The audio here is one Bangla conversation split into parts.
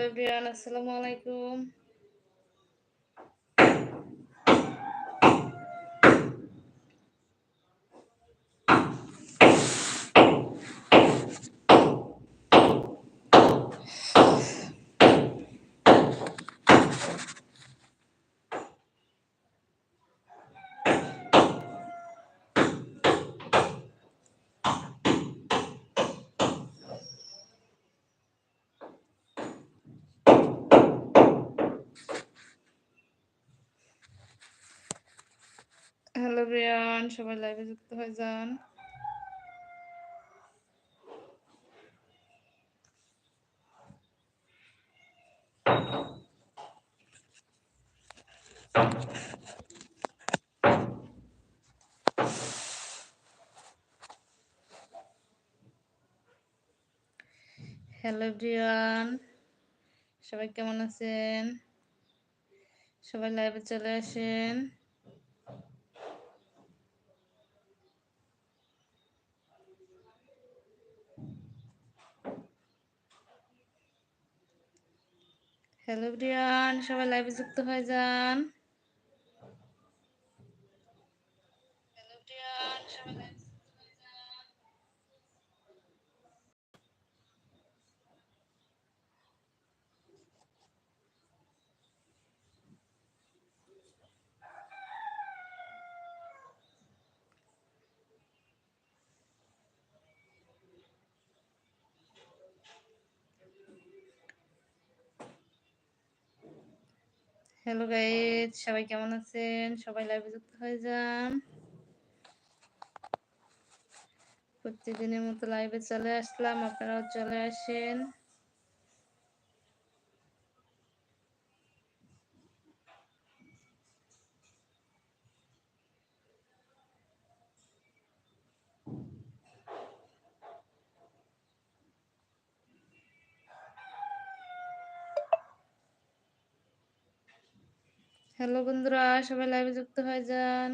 হ্যালো ব্রিয়ান আসসালামু আলাইকুম হ্যালো ব্রিয়ান, সবাই লাইভে যুক্ত হয়ে যান। হ্যালো ব্রিয়ান, সবাই কেমন আছেন? সবাই লাইভে চলে আসেন। ব্রিয়ান সবাই লাইভে যুক্ত হয়ে যান। হ্যালো গাইজ সবাই কেমন আছেন? সবাই লাইভে যুক্ত হয়ে যান। প্রতিদিনের মতো লাইভে চলে আসলাম। আপনারাও চলে আসেন। হ্যালো বন্ধুরা সবাই লাইভে যুক্ত হয়ে যান।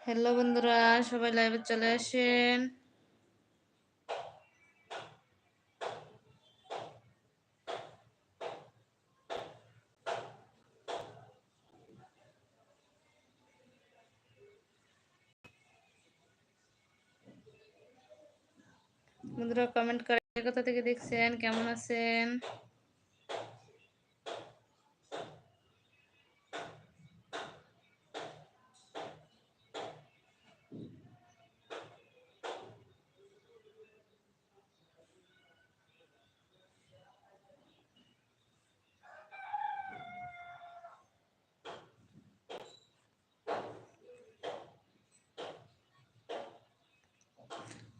হ্যালো বন্ধুরা সবাই লাইভে চলে আসেন বন্ধুরা কমেন্ট করে কোথা থেকে দেখছেন কেমন আছেন?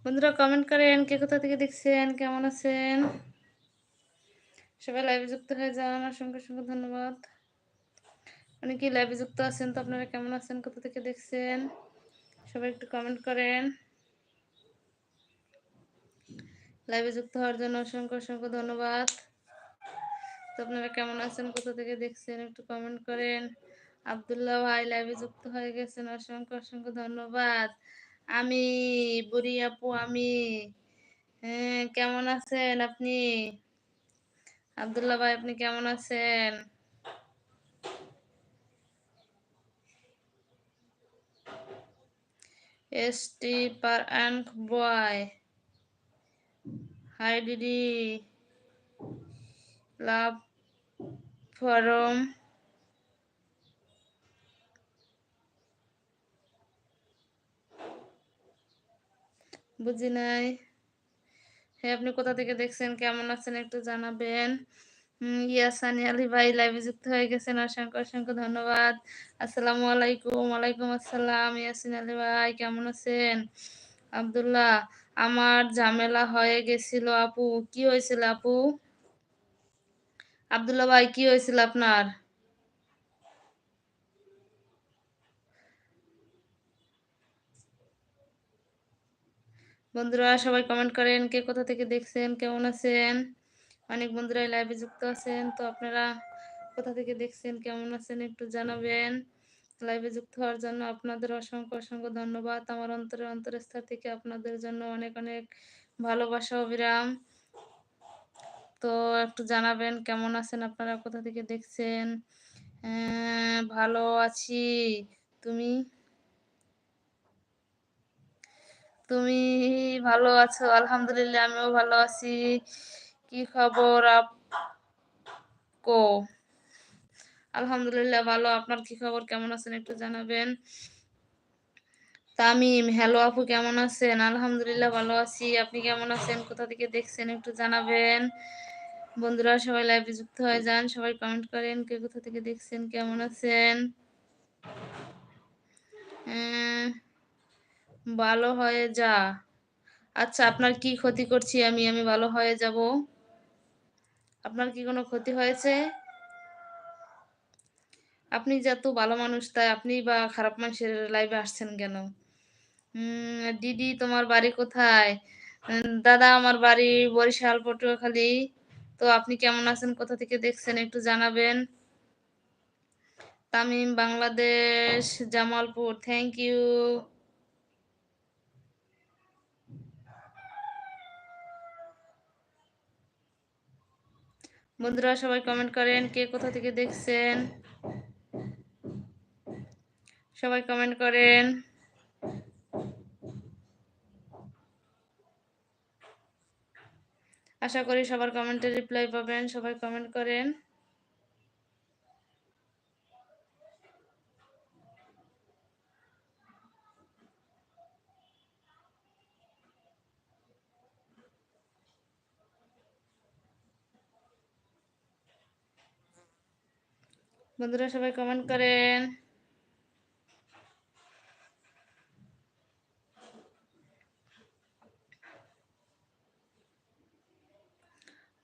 বন্ধুরা কমেন্ট করেন কে কোথা থেকে দেখছেন কেমন আছেন? সবাই লাইভে যুক্ত হয়ে যান অসংখ্য অসংখ্য ধন্যবাদ। অনেকেই লাইভে যুক্ত আছেন, তো আপনারা কেমন আছেন? কোথা থেকে দেখছেন? সবাই একটু কমেন্ট করেন। লাইভে যুক্ত হওয়ার জন্য অসংখ্য অসংখ্য ধন্যবাদ। তো আপনারা কেমন আছেন? কোথা থেকে দেখছেন? একটু কমেন্ট করেন। আবদুল্লাহ ভাই লাইভে যুক্ত হয়ে গেছেন, অসংখ্য অসংখ্য ধন্যবাদ। আমি বুড়ি আপু, আমি হ্যাঁ কেমন আছেন আপনি? আবদুল্লাহ ভাই, আপনি কেমন আছেন? এস টি পার অ্যান্ড বয় হাই দিদি লাভ ফরম বুঝি নাই। হ্যাঁ আপনি কোথা থেকে দেখছেন? কেমন আছেন একটু জানাবেন। ইয়াসানি আলী ভাই লাইভে যুক্ত হয়ে গেছেন। অসংখ্য অসংখ্য ধন্যবাদ। আসসালামু আলাইকুম, ওয়ালাইকুম আসসালাম, ইয়াসিন আলী ভাই, কেমন আছেন? আব্দুল্লাহ, আমার ঝামেলা হয়ে গেছিল আপু। কি হয়েছিল আপু? আব্দুল্লাহ ভাই, কি হয়েছিল আপনার? বন্ধুরা সবাই কমেন্ট করেন, কে কোথা থেকে দেখছেন, কেমন আছেন? অনেক বন্ধুরাই লাইভে যুক্ত আছেন, তো আপনারা কোথা থেকে দেখছেন, কেমন আছেন একটু জানাবেন। লাইভে যুক্ত হওয়ার জন্য আপনাদের অসংখ্য অসংখ্য ধন্যবাদ। আমার অন্তরের অন্তরস্থল থেকে আপনাদের জন্য অনেক অনেক ভালোবাসা, অবিরাম। তো একটু জানাবেন, কেমন আছেন আপনারা, কোথা থেকে দেখছেন? ভালো আছি। তুমি? তুমি ভালো আছো? আলহামদুলিল্লাহ, আমিও ভালো আছি। কি খবর আপকো? আলহামদুলিল্লাহ ভালো। আপনার কি খবর? কেমন আছেন একটু জানাবেন। তামিম, হ্যালো আপু, কেমন আছেন? আলহামদুলিল্লাহ ভালো আছি। আপনি কেমন আছেন? কোথা থেকে দেখছেন একটু জানাবেন। বন্ধুরা, সবাই লাইভে যুক্ত হয়ে যান। সবাই কমেন্ট করেন কে কোথা থেকে দেখছেন, কেমন আছেন? ভালো হয়ে যা। আচ্ছা আপনার কি ক্ষতি করছি? আমি আমি ভালো হয়ে যাব। আপনার কি কোনো ক্ষতি হয়েছে? আপনি যত ভালো মানুষ, তাই আপনি বা খারাপ মানুষের লাইভে আসছেন কেন? দিদি, তোমার বাড়ি কোথায়? দাদা, আমার বাড়ি বরিশাল, পটুয়াখালী। তো আপনি কেমন আছেন? কোথা থেকে দেখছেন? একটু জানাবেন। তামিম, বাংলাদেশ, জামালপুর। থ্যাংক ইউ বন্ধুরা সবাই কমেন্ট করেন কে কোথা থেকে দেখছেন? সবাই কমেন্ট করেন। আশা করি সবার কমেন্টে রিপ্লাই পাবেন, সবাই কমেন্ট করেন। বন্ধুরা সবাই কমেন্ট করেন।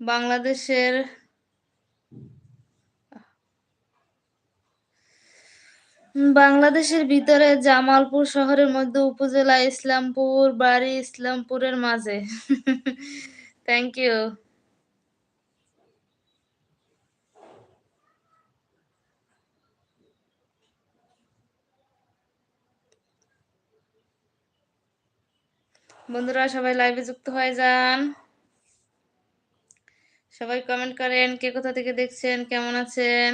বাংলাদেশের বাংলাদেশের ভিতরে জামালপুর শহরের মধ্যে উপজেলা ইসলামপুর, বাড়ি ইসলামপুরের মাঝে। থ্যাংক ইউ বন্ধুরা, সবাই লাইভে যুক্ত হয়ে যান। সবাই কমেন্ট করেন, কে কোথা থেকে দেখছেন, কেমন আছেন?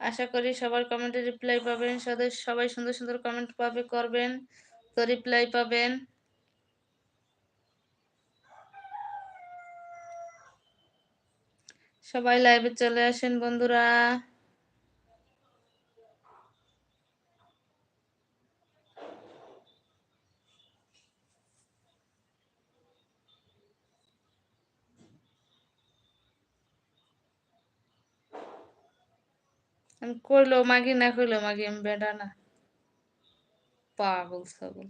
আশা করি সবার কমেন্টে রিপ্লাই পাবেন সবাই সবাই সুন্দর সুন্দর কমেন্ট পাবে, করবেন, তো রিপ্লাই পাবেন। সবাই লাইভে চলে আসেন, বন্ধুরা। কইলো মাগি, না কইলো মাগি, আমি বেডা না। পাগল ছাগল।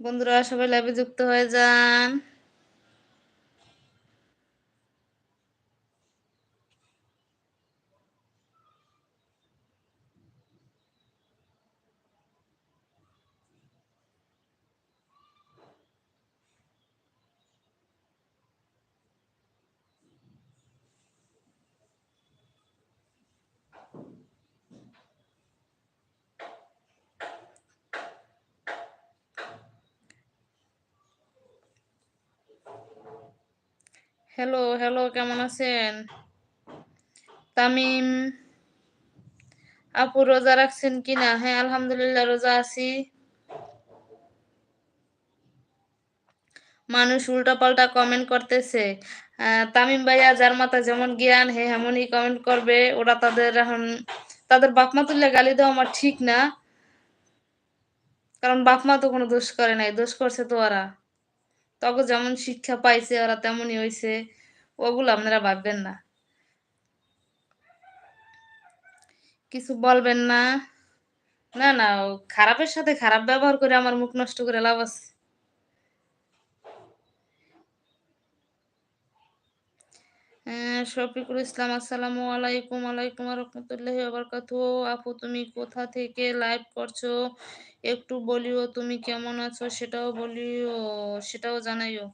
বন্ধুরা, সবাই লাইভে যুক্ত হয়ে যান। হ্যালো হ্যালো কেমন আছেন? তামিম, আপু রোজা রাখছেন কিনা? হ্যাঁ আলহামদুলিল্লাহ, রোজা আছি। মানুষ উল্টাপাল্টা কমেন্ট করতেছে। তামিম ভাইয়া, যার মাথা যেমন জ্ঞান, হে এমনই কমেন্ট করবে। ওরা তাদের এখন, তাদের বাপ মা তুললে গালি দেওয়া আমার ঠিক না। কারণ বাপ মা তো কোনো দোষ করে নাই, দোষ করছে তো ওরা। তখন যেমন শিক্ষা পাইছে, ওরা তেমনই হয়েছে ওগুলো আপনারা ভাববেন না। কিছু বলবেন না? না না খারাপের সাথে খারাপ ব্যবহার করে আমার মুখ নষ্ট করে লাভ আছে। শফিকুল ইসলাম, আসসালামু আলাইকুম। আলাইকুম রহমতুল্লাহি বারাকাতু আপু, তুমি কোথা থেকে লাইভ করছ? একটু বলিও, তুমি কেমন আছো? সেটাও বলিও, সেটাও জানাইও।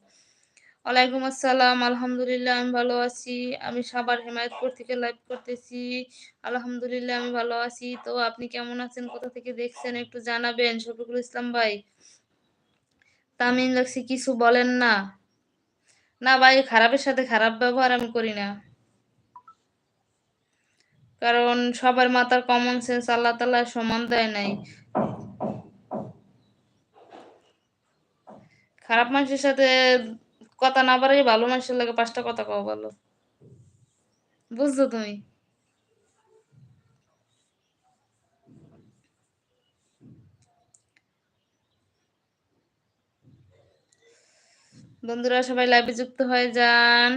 ওয়ালাইকুম আসসালাম। আলহামদুলিল্লাহ, আমি ভালো আছি। আমি সাবার হেমায়তপুর থেকে লাইভ করতেছি। আলহামদুলিল্লাহ, আমি ভালো আছি। তো আপনি কেমন আছেন? কোথা থেকে দেখছেন? একটু জানাবেন, শফিকুল ইসলাম ভাই। তামিন লাগছি, কিছু বলেন না। না ভাই, খারাপের সাথে খারাপ ব্যবহার আমি করি না। কারণ সবার মাথার কমন সেন্স আল্লাহ তালা সমান দেয় নাই। খারাপ মানুষের সাথে কথা না বাড়াই ভালো মানুষের লাগে পাঁচটা কথা কওয়া ভালো বুঝছ তুমি? বন্ধুরা, সবাই লাইভে যুক্ত হয়ে যান।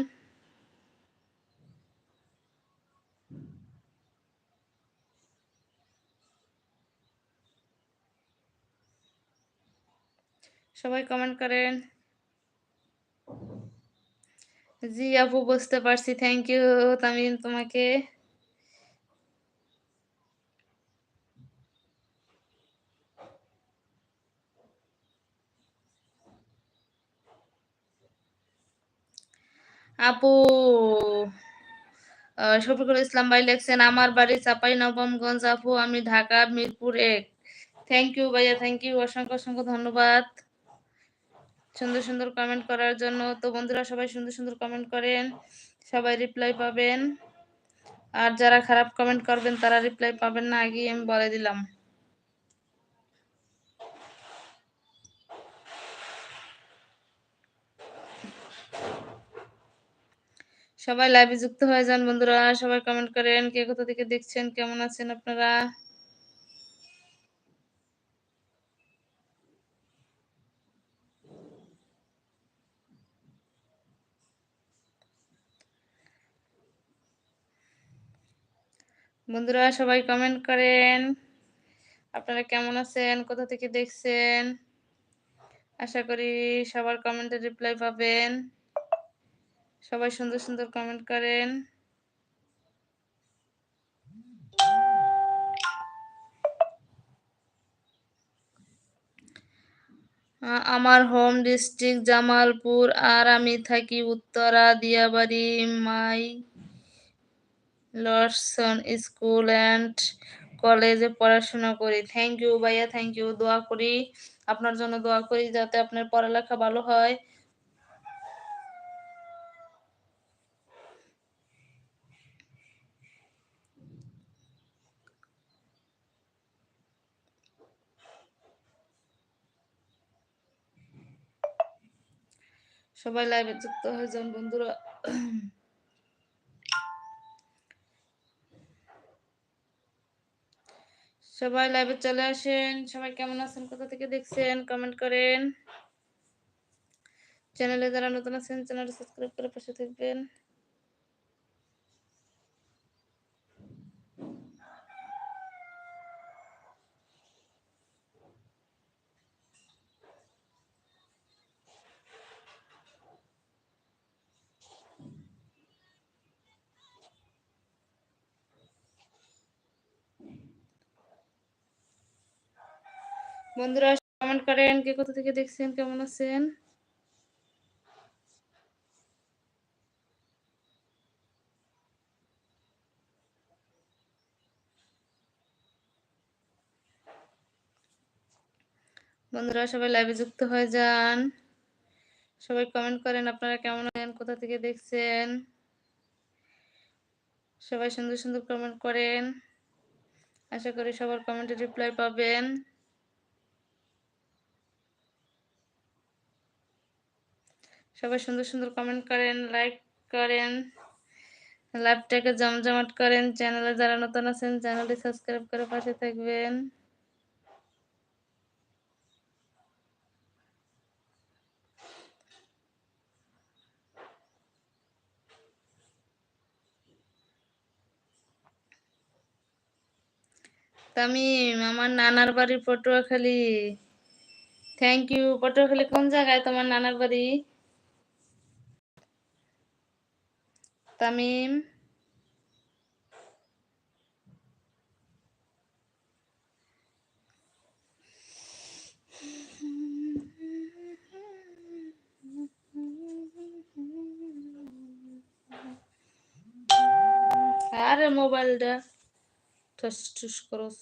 সবাই কমেন্ট করেন। জি আপু, বুঝতে পারছি। থ্যাংক ইউ তামিম তোমাকে। আপু শফিকুল ইসলাম ভাই লেখছেন, আমার বাড়ি চাপাই নবমগঞ্জ, আপু, আমি ঢাকা মিরপুর এক। থ্যাংক ইউ ভাইয়া থ্যাংক ইউ অসংখ্য অসংখ্য ধন্যবাদ। সুন্দর সুন্দর কমেন্ট করার জন্য তো বন্ধুরা সবাই সুন্দর সুন্দর কমেন্ট করেন, সবাই রিপ্লাই পাবেন। আর যারা খারাপ কমেন্ট করবেন, তারা রিপ্লাই পাবেন না, আগেই আমি বলে দিলাম। সবাই লাইভে যুক্ত হয়ে যান বন্ধুরা, সবাই কমেন্ট করেন কে কোথা থেকে দেখছেন, কেমন আছেন আপনারা? বন্ধুরা, সবাই কমেন্ট করেন, আপনারা কেমন আছেন, কোথা থেকে দেখছেন? আশা করি সবার কমেন্টে রিপ্লাই পাবেন। সবাই সুন্দর সুন্দর কমেন্ট করেন। আমার হোম ডিস্ট্রিক্ট জামালপুর, আর আমি থাকি Uttara, Diabari, my Lordson school and কলেজে পড়াশোনা করি। থ্যাংক ইউ ভাইয়া থ্যাংক ইউ দোয়া করি। আপনার জন্য দোয়া করি যাতে আপনার পড়ালেখা ভালো হয়। সবাই লাইভে যুক্ত হয়ে যান বন্ধুরা। সবাই লাইভে চলে আসেন। সবাই কেমন আছেন? কোথা থেকে দেখছেন? কমেন্ট করেন। চ্যানেলে যারা নতুন আছেন চ্যানেলটা সাবস্ক্রাইব করে পাশে থাকবেন। বন্ধুরা কমেন্ট করেন কে কোথা থেকে দেখছেন, কেমন আছেন? বন্ধুরা, সবাই লাইভে যুক্ত হয়ে যান। সবাই কমেন্ট করেন আপনারা কেমন আছেন, কোথা থেকে দেখছেন? সবাই সুন্দর সুন্দর কমেন্ট করেন। আশা করি সবার কমেন্টে রিপ্লাই পাবেন। সবাই সুন্দর সুন্দর কমেন্ট করেন লাইক করেন লাইভটাকে জমজমাট করেন চ্যানেলে যারা নতুন আছেন চ্যানেলটি সাবস্ক্রাইব করে পাশে থাকবেন। তামিম আমার নানার বাড়ি পটুয়াখালী। থ্যাংক ইউ পটুয়াখালী কোন জায়গায় তোমার নানার বাড়ি? তামিম আরে মোবাইলটা ঠস ঠুস করস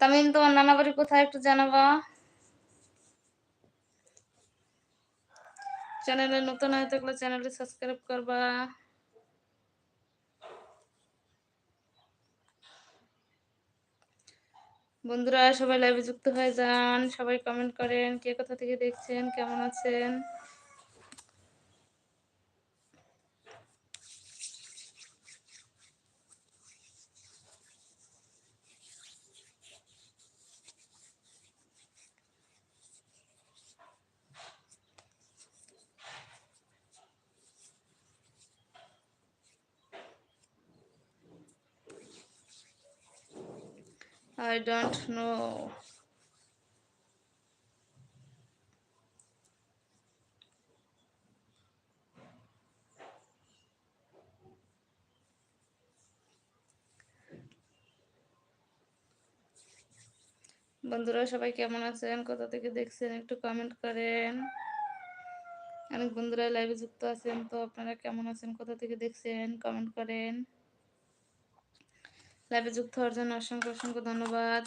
তামিম তোমার নানা বাড়ি কোথায় একটু জানাবা চ্যানেলে নতুন হয়ে থাকলে চ্যানেলটি সাবস্ক্রাইব করবা। বন্ধুরা, সবাই লাইভে যুক্ত হয়ে যান, সবাই কমেন্ট করেন, কে কোথা থেকে দেখছেন, কেমন আছেন? I don't know. বন্ধুরা, সবাই কেমন আছেন? কোথা থেকে দেখছেন? একটু কমেন্ট করেন। অনেক বন্ধুরা লাইভে যুক্ত আছেন, তো আপনারা কেমন আছেন? কোথা থেকে দেখছেন? কমেন্ট করেন। লাইভে যুক্ত হওয়ার জন্য অসংখ্য অসংখ্য ধন্যবাদ।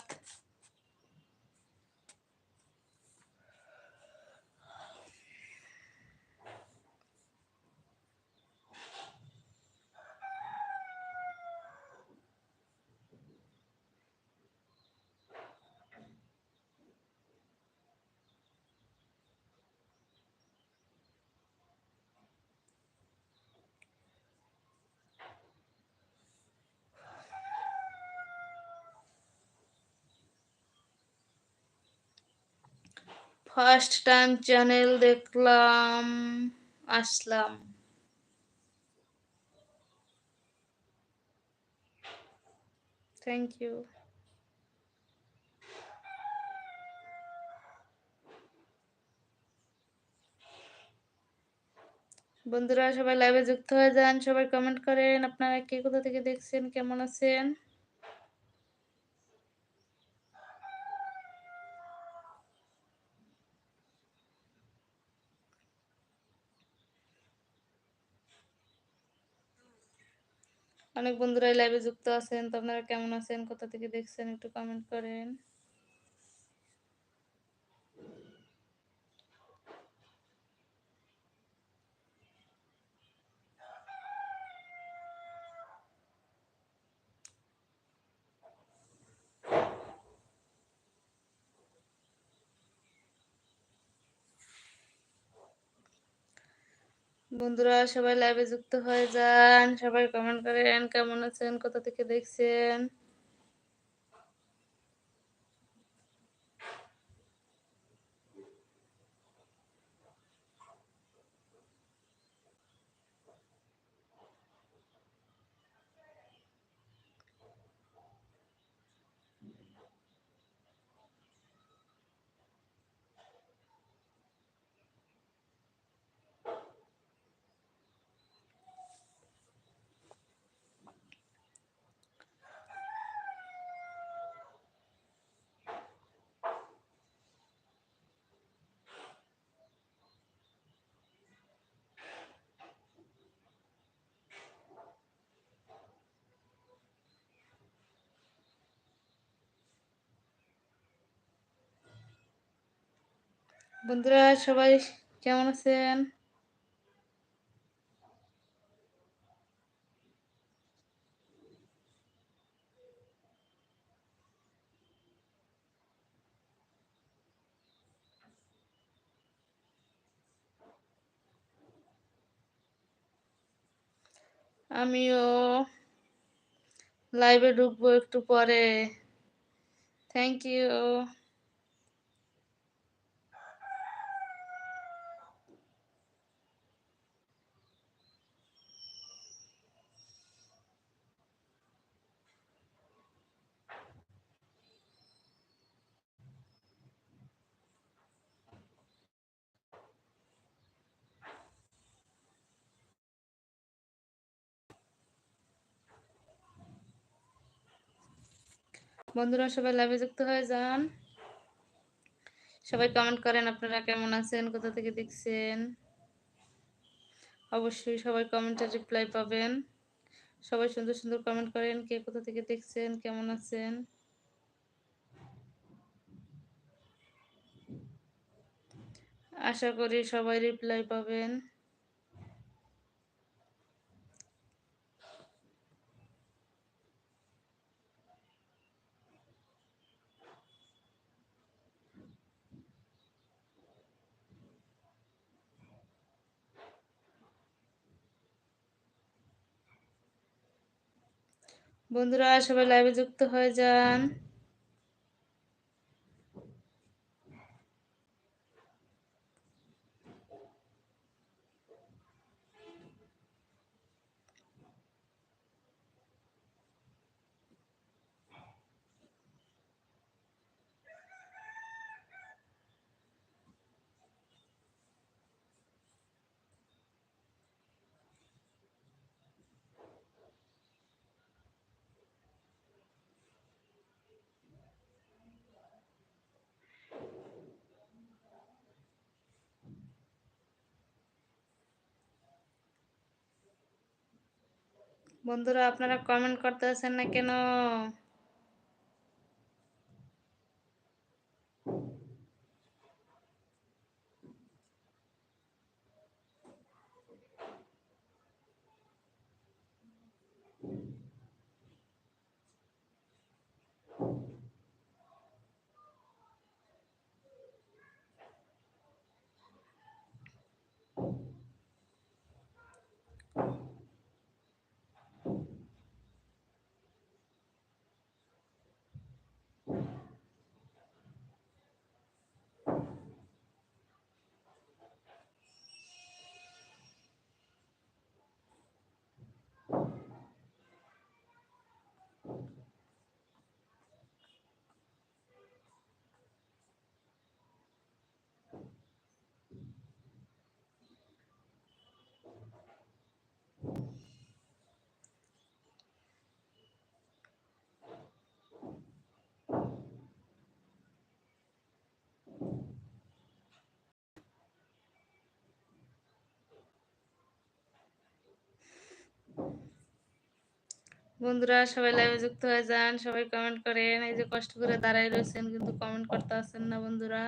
ফার্স্ট টাইম চ্যানেল দেখলাম, আসলাম। থ্যাংক ইউ বন্ধুরা, সবাই লাইভে যুক্ত হয়ে যান, সবাই কমেন্ট করেন, আপনারা কে কোথা থেকে দেখছেন, কেমন আছেন? অনেক বন্ধুরাই লাইভে যুক্ত আছেন, তো আপনারা কেমন আছেন? কোথা থেকে দেখছেন? একটু কমেন্ট করেন। বন্ধুরা সবাই লাইভে যুক্ত হয়ে যান। সবাই কমেন্ট করেন কেমন আছেন কোথা থেকে দেখছেন? বন্ধুরা সবাই কেমন আছেন? আমিও লাইভে ঢুকবো একটু পরে। থ্যাংক ইউ বন্ধুরা সবাই লাইভে যুক্ত হয়ে যান। সবাই কমেন্ট করেন আপনারা কেমন আছেন, কোথা থেকে দেখছেন? অবশ্যই সবাই কমেন্টের রিপ্লাই পাবেন। সবাই সুন্দর সুন্দর কমেন্ট করেন, কে কোথা থেকে দেখছেন, কেমন আছেন? আশা করি সবাই রিপ্লাই পাবেন। বন্ধুরা সবাই লাইভে যুক্ত হয়ে যান। বন্ধুরা আপনারা কমেন্ট করতে আছেন না কেন? বন্ধুরা, সবাই লাইভে যুক্ত হয়ে যান, সবাই কমেন্ট করেন। এই যে কষ্ট করে দাঁড়াই রয়েছেন, কিন্তু কমেন্ট করতে আসেন না বন্ধুরা।